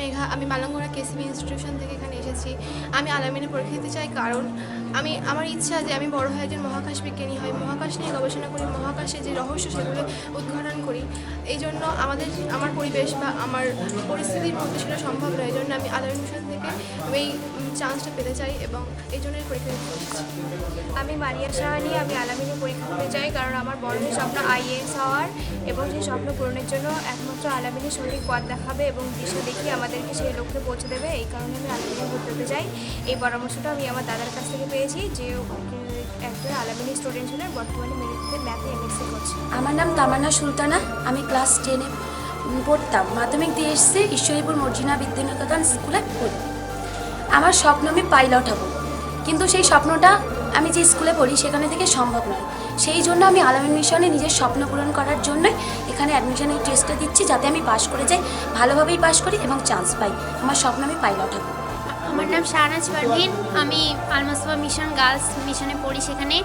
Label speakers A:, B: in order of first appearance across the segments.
A: মেঘা, আমি মালঙ্গরা কেসিবি ইনস্টিটিউশন থেকে এখানে এসেছি। আমি আলামিনে পরীক্ষা দিতে চাই কারণ আমি, আমার ইচ্ছা যে আমি বড় হয়ে একজন মহাকাশ বিজ্ঞানী হই। মহাকাশ নিয়ে গবেষণা করি মহাকাশে যে রহস্য সেগুলো উদ্ঘাটন করি। এই জন্য আমাদের, আমার পরিবেশ বা আমার পরিস্থিতির মধ্যে সেটা সম্ভব নয়। এই জন্য আমি আলামিন মিশন থেকে এই চান্সটা পেতে চাই এবং এই জন্যই পরীক্ষা দিতে
B: আমি মারিয়া সাহানি আমি আলামিনে পরীক্ষা দিতে চাই কারণ আমার বড় স্বপ্ন আইএএস হওয়ার এবং সেই স্বপ্ন পূরণের জন্য একমাত্র আলামিনী সঠিক পথ দেখাবে এবং দিশা দেখিয়ে আমাদেরকে সেই লক্ষ্যে পৌঁছে দেবে। এই কারণে আমি আলামিনে হতে চাই এই পরামর্শটা আমি আমার দাদার কাছ থেকে পেয়েছি যে একজন আলামিনী স্টুডেন্ট ছিলেন বর্তমানে মেরিটে ম্যাথে এমএসসি করছে।
C: আমার নাম তামান্না সুলতানা। আমি ক্লাস টেনে পড়তাম। মাধ্যমিক দিয়ে এসেছি ঈশ্বরীপুর মর্জিনা বিদ্যানিকেতন স্কুলে পড়ি। আমার স্বপ্ন আমি পাইলট হব। কিন্তু সেই স্বপ্নটা আমি যে স্কুলে পড়ি সেখানে থেকে সম্ভব নয়। সেই জন্য আমি আলামিন মিশনে নিজের স্বপ্ন পূরণ করার জন্যই এখানে অ্যাডমিশনের টেস্টটা দিচ্ছি যাতে আমি পাশ করে যাই, ভালোভাবেই পাশ করি এবং চান্স পাই। আমার স্বপ্ন আমি পাইলট হব।
D: আমার নাম শাহনাজ পারভিন। আমি আলমাসবা মিশন গার্লস মিশনে পড়ি সেখানে।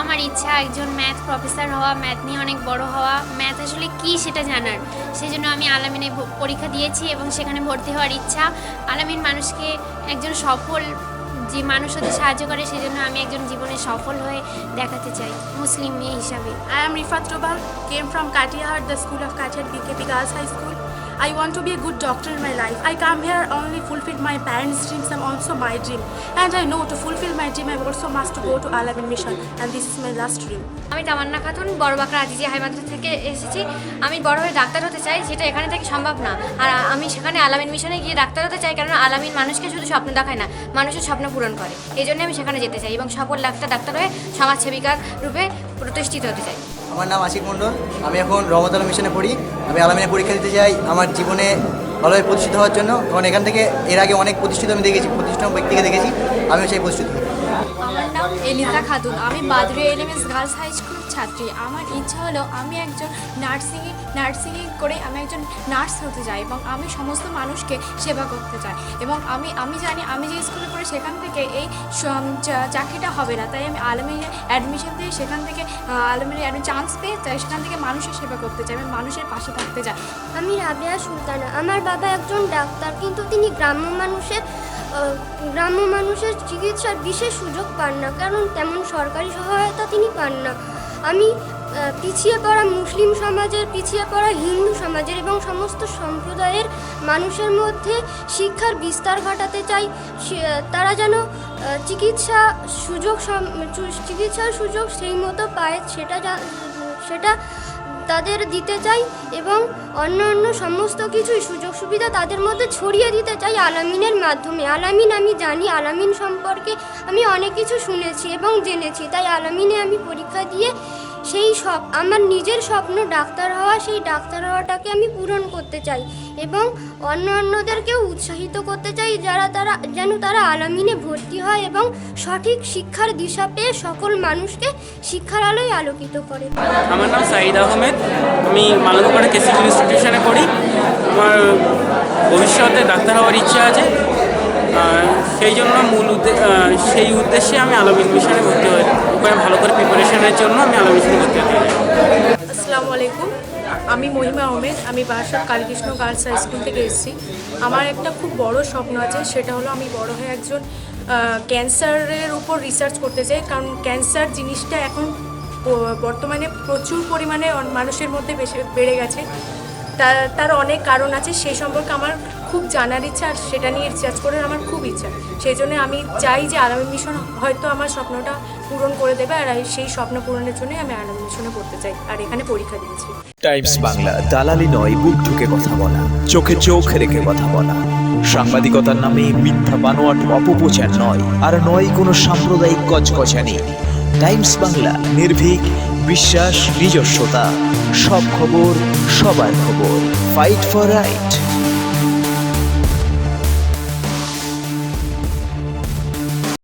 D: আমার ইচ্ছা একজন ম্যাথ প্রফেসর হওয়া ম্যাথ নিয়ে অনেক বড় হওয়া। ম্যাথ আসলে কী সেটা জানার? সেই জন্য আমি আলামিনে পরীক্ষা দিয়েছি এবং সেখানে ভর্তি হওয়ার ইচ্ছা। আলামিন মানুষকে একজন সফল যে মানুষ হতে সাহায্য করে সেই জন্য আমি একজন জীবনে সফল হয়ে দেখাতে চাই, মুসলিম মেয়ে হিসাবে।
E: I am Rifat Robal came from Katiyahat the school of Katiyahat BKP girls high school I want to be a good doctor in my life. I come here only fulfill my parents' dreams and also my dream. And I know to fulfill my dream, I also must go to Alamin Mission, and this is my last dream.
B: আমি তামান্না খাতুন বড় Bankra Azizi high Madrasa থেকে এসেছি আমি বড় হয়ে doctor হতে চাই সেটা এখানে থেকে সম্ভব না আর আমি সেখানে আলামিন মিশনে গিয়ে ডাক্তার হতে চাই কারণ আলামিন মানুষকে শুধু স্বপ্ন দেখায় না মানুষের স্বপ্ন পূরণ করে এই জন্য আমি সেখানে যেতে চাই এবং সফল ডাক্তার ডাক্তার হয়ে সমাজসেবিকার রূপে প্রতিষ্ঠিত হতে চাই
F: আমার নাম আশিক মণ্ডল। আমি এখন রহমতাল মিশনে পড়ি। আমি আলামিনে পরীক্ষা দিতে চাই আমার জীবনে ভালোভাবে প্রতিষ্ঠিত হওয়ার জন্য। কারণ এখান থেকে এর আগে অনেক প্রতিষ্ঠিত আমি দেখেছি প্রতিষ্ঠিত ব্যক্তিকে দেখেছি আমিও সেই প্রতিষ্ঠিত।
G: আমার নাম এলিজা খাতুন আমি বাদরি এলিমেন্টস গার্লস হাই স্কুল ছাত্রী। আমার ইচ্ছা হলো আমি একজন নার্সিংয়ে নার্সিংয়ে করে আমি একজন নার্স হতে চাই এবং আমি সমস্ত মানুষকে সেবা করতে চাই। এবং আমি আমি জানি আমি যে স্কুলে পড়ি সেখান থেকে এই চা- চাকরিটা হবে না। তাই আমি আলমিনে অ্যাডমিশন দিয়ে সেখান থেকে আলমিনে চান্স পেয়ে তাই সেখান থেকে মানুষের সেবা করতে চাই আমি মানুষের পাশে থাকতে চাই।
H: আমি রাবেয়া সুলতানা আমার বাবা একজন ডাক্তার, কিন্তু তিনি গ্রাম্য মানুষের গ্রাম্য মানুষের চিকিৎসার বিশেষ সুযোগ পান না, কারণ তেমন সরকারি সহায়তা তিনি পান না। আমি পিছিয়ে পড়া মুসলিম সমাজের, পিছিয়ে পড়া হিন্দু সমাজের এবং সমস্ত সম্প্রদায়ের মানুষের মধ্যে শিক্ষার বিস্তার ঘটাতে চাই। তারা যেন চিকিৎসা সুযোগ চিকিৎসার সুযোগ সেই মতো পায়, সেটা সেটা তাদের দিতে চাই এবং অন্য অন্য সমস্ত কিছুই সুযোগ সুবিধা তাদের মধ্যে ছড়িয়ে দিতে চাই আলামিনের মাধ্যমে। আলামিন, আমি জানি আলামিন সম্পর্কে আমি অনেক কিছু শুনেছি এবং জেনেছি। তাই আলামিনে আমি পরীক্ষা দিয়ে সেই সব, আমার নিজের স্বপ্ন ডাক্তার হওয়া, সেই ডাক্তার হওয়াটাকে আমি পূরণ করতে চাই এবং অন্য অন্যদেরকেও উৎসাহিত করতে চাই যারা তারা, যেন তারা আলামিনে ভর্তি হয় এবং সঠিক শিক্ষার দিশা পেয়ে সকল মানুষকে শিক্ষার আলোয় আলোকিত করে।
I: আমার নাম সাইদ আহমেদ। আমি মালঙ্গপাড়া কেসি ইনস্টিটিউশনে পড়ি। আমার ভবিষ্যতে ডাক্তার হওয়ার ইচ্ছা আছে। সেই জন্য মূল সেই উদ্দেশ্যে আমি আলমিন মিশনে ভর্তি হই। ওখানে ভালো করে প্রিপারেশনের জন্য আমি আলমিন মিশনে ভর্তি হতে
E: আসসালামু আলাইকুম। আমি মহিমা আহমেদ। আমি Barasat Kalikrishna girls high school থেকে এসেছি। আমার একটা খুব বড় স্বপ্ন আছে, সেটা হলো আমি বড় হয়ে একজন ক্যান্সারের উপর রিসার্চ করতে চাই। কারণ ক্যান্সার জিনিসটা এখন বর্তমানে প্রচুর পরিমাণে মানুষের মধ্যে বেশি বেড়ে গেছে। তার অনেক কারণ আছে সেই সম্পর্কে আমার খুব জানার ইচ্ছা আর সেটা নিয়ে রিসার্চ করার আমার খুব ইচ্ছা। সেই জন্য আমি চাই যে আলামী মিশন হয়তো আমার স্বপ্নটা পূরণ করে দেবে আর সেই স্বপ্ন পূরণের জন্যই আমি আলামী মিশনে পড়তে চাই আর এখানে পরীক্ষা দিয়েছি।
J: টাইমস বাংলা, দালালি নয়, বুক ঠুকে কথা বলা, চোখে চোখ রেখে কথা বলা। সাংবাদিকতার নামে মিথ্যা বানোয়াট, অপপ্রচার নয়, আর নয় কোনো সাম্প্রদায়িক কচকচানি টাইমস বাংলা, নির্ভীক বিশ্বাস নিজস্বতা সব খবর সবার খবর। Fight for right